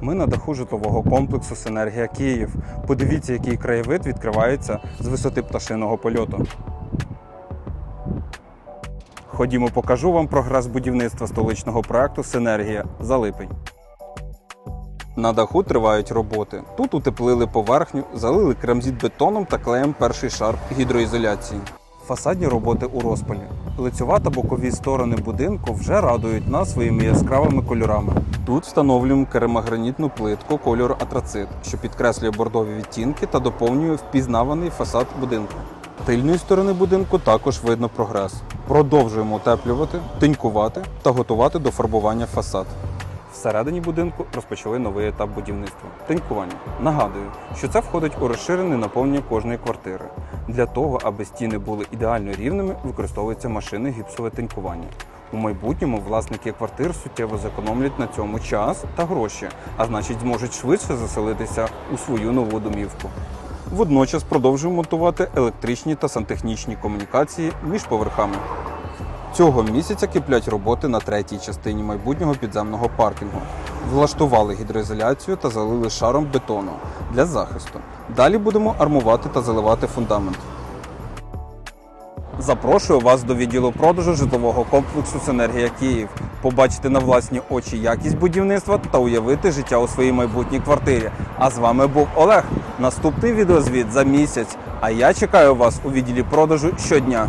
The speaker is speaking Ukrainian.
Ми на даху житлового комплексу Синергія Київ. Подивіться, який краєвид відкривається з висоти пташиного польоту. Ходімо, покажу вам прогрес будівництва столичного проекту Синергія за липень. На даху тривають роботи. Тут утеплили поверхню, залили кремзіт бетоном та клеєм перший шар гідроізоляції. Фасадні роботи у розпалі. Лицьова та бокові сторони будинку вже радують нас своїми яскравими кольорами. Тут встановлюємо керамогранітну плитку кольору атрацит, що підкреслює бордові відтінки та доповнює впізнаваний фасад будинку. Тильної сторони будинку також видно прогрес. Продовжуємо утеплювати, тинькувати та готувати до фарбування фасад. Всередині будинку розпочали новий етап будівництва тинькування. Нагадую, що це входить у розширене наповнення кожної квартири. Для того, аби стіни були ідеально рівними, використовується машини гіпсове тинькування. У майбутньому власники квартир суттєво зекономлять на цьому час та гроші, а значить зможуть швидше заселитися у свою нову домівку. Водночас продовжуємо монтувати електричні та сантехнічні комунікації між поверхами. Цього місяця киплять роботи на третій частині майбутнього підземного паркінгу. Влаштували гідроізоляцію та залили шаром бетону для захисту. Далі будемо армувати та заливати фундамент. Запрошую вас до відділу продажу житлового комплексу Синергія Київ. Побачити на власні очі якість будівництва та уявити життя у своїй майбутній квартирі. А з вами був Олег. Наступний відеозвіт за місяць. А я чекаю вас у відділі продажу щодня.